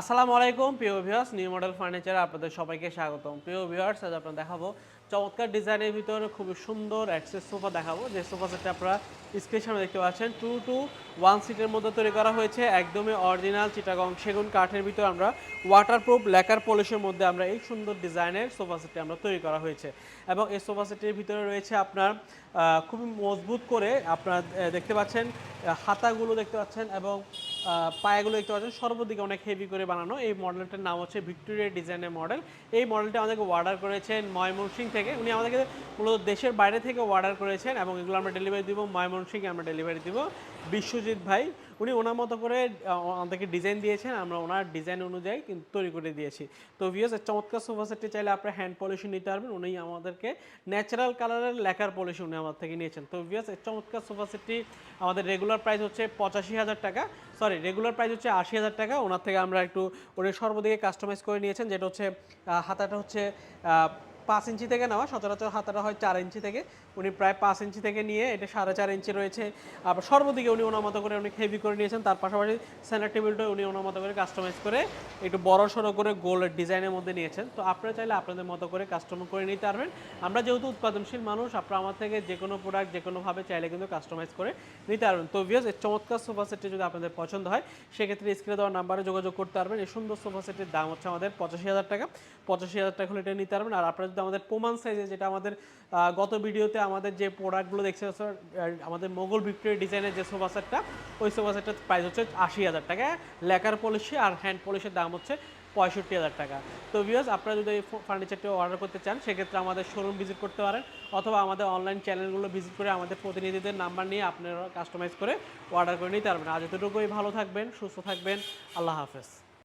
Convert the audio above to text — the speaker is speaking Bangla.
আসসালামু আলাইকুম, প্রিয় ভিউয়ার্স নিউ মডেল ফার্নিচারে আপনাদের সবাইকে স্বাগতম। প্রিয় ভিউয়ার্স আজ আপনারা দেখাবো চমৎকার ডিজাইনের ভিতরে খুবই সুন্দর অ্যাক্সেস সোফা দেখাবো। যে সোফা সেটটা আপনারা স্ক্রিনের সামনে দেখতে পাচ্ছেন টু টু ওয়ান সিটের মধ্যে তৈরি করা হয়েছে। একদমই অরিজিনাল চিটাগং সেগুন কাঠের ভিতরে আমরা ওয়াটারপ্রুফ লেকার পলিশের মধ্যে আমরা এই সুন্দর ডিজাইনের সোফা সেটটি আমরা তৈরি করা হয়েছে। এবং এই সোফা সেটের ভিতরে রয়েছে আপনার খুবই মজবুত করে আপনারা দেখতে পাচ্ছেন হাতাগুলো দেখতে পাচ্ছেন এবং পায়াগুলো দেখতে পাচ্ছেন। সর্বদিকে অনেক হেভি করে বানানো। এই মডেলটার নাম হচ্ছে ভিক্টোরিয়া ডিজাইনের মডেল এই মডেলটা আমাদেরকে অর্ডার করেছেন ময়মনসিং থেকে। উনি আমাদেরকে মূলত দেশের বাইরে থেকে অর্ডার করেছেন এবং এগুলো আমরা ডেলিভারি দিব ময়মনসিংয়ে আমরা ডেলিভারি দিব। বিশ্বজিৎ ভাই উনি ওনার মতো করে আমাদেরকে ডিজাইন দিয়েছেন, আমরা ওনার ডিজাইন অনুযায়ী কিন্তু তৈরি করে দিয়েছি। তো ভিউস চমৎকার সোফা সেটটি চাইলে আপনার হ্যান্ড পলিশন নিতে পারবেন, উনি আমাদেরকে ন্যাচারাল কালারের লেখার পলিশন উনি আমার থেকে নিয়েছেন। তো ভিউস চমৎকার সোফা সেটটি আমাদের রেগুলার প্রাইস হচ্ছে পঁচাশি হাজার টাকা সরি রেগুলার প্রাইস হচ্ছে আশি হাজার টাকা, ওনার থেকে আমরা একটু উনি সর্বদিকে কাস্টমাইজ করে নিয়েছেন, যেটা হচ্ছে হাতাটা হচ্ছে পাঁচ ইঞ্চি থেকে নেওয়া, সচরাচর হাতাটা হয় চার ইঞ্চি থেকে। উনি প্রায় পাঁচ ইঞ্চি থেকে নিয়ে এটা সাড়ে চার ইঞ্চি রয়েছে। আবার সর্বদিকে উনি ওনার মতো করে অনেক হেভি করে নিয়েছেন। তার পাশাপাশি সেন্টার টেবিলটা উনি ওনার মতো করে কাস্টমাইজ করে একটু বড় সড়ো করে গোল্ড ডিজাইনের মধ্যে নিয়েছেন। তো আপনারা চাইলে আপনাদের মতো করে কাস্টমার করে নিতে পারবেন। আমরা যেহেতু উৎপাদনশীল মানুষ, আপনারা আমার থেকে যে কোনো প্রোডাক্ট যে কোনোভাবে চাইলে কিন্তু কাস্টমাইজ করে নিতে পারবেন। তো ভিউস এই চমৎকার সোফা সেটটি যদি আপনাদের পছন্দ হয়, সেক্ষেত্রে স্ক্রিনে দেওয়া নাম্বারে যোগাযোগ করতে পারবেন। এই সুন্দর সোফা সেটের দাম হচ্ছে আমাদের পঁচাশি হাজার টাকা। পঁচাশি হাজার টাকা হলে এটা নিতে পারবেন। আর আপনারা যদি আমাদের প্রমাণ সাইজে যেটা আমাদের গত ভিডিওতে আমাদের যে প্রোডাক্টগুলো দেখছে আমাদের মোগল ভিক্টোরিয়া ডিজাইনের যে সোফা সেটটা ওই সোফা সেটটার প্রাইস হচ্ছে আশি হাজার টাকা। লেকার পলিশি আর হ্যান্ড পলিশের দাম হচ্ছে পঁয়ষট্টি হাজার টাকা। তো ভিউয়ার্স আপনারা যদি এই ফার্নিচারটি অর্ডার করতে চান, সেক্ষেত্রে আমাদের শোরুম ভিজিট করতে পারেন, অথবা আমাদের অনলাইন চ্যানেলগুলো ভিজিট করে আমাদের প্রতিনিধিদের নাম্বার নিয়ে আপনারা কাস্টমাইজ করে অর্ডার করে নিতে পারবেন। আজ এতটুকুই, ভালো থাকবেন, সুস্থ থাকবেন, আল্লাহ হাফেজ।